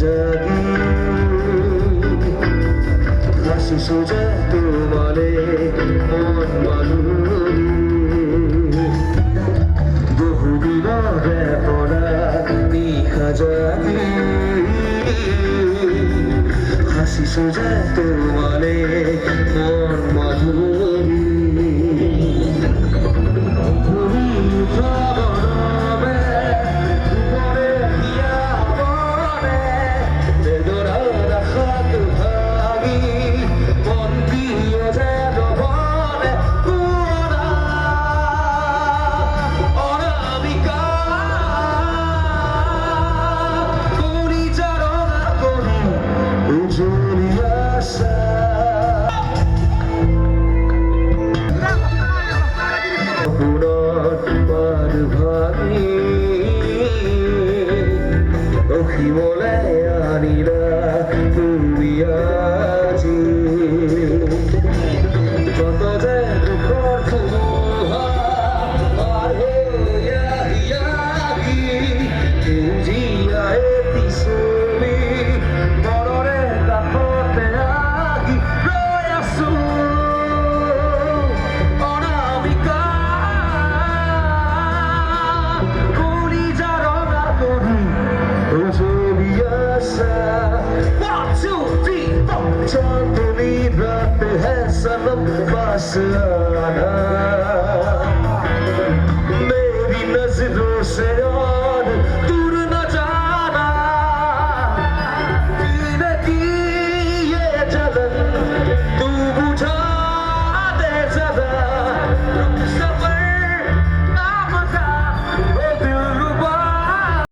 জাগি হাসি সোজা তোমালে মন মানুষ হাসি সোজা তোমালে মন মাধুর। অখি বলে আনিরা তুমি sir. One, two, three, four. Don't believe that the hands of a.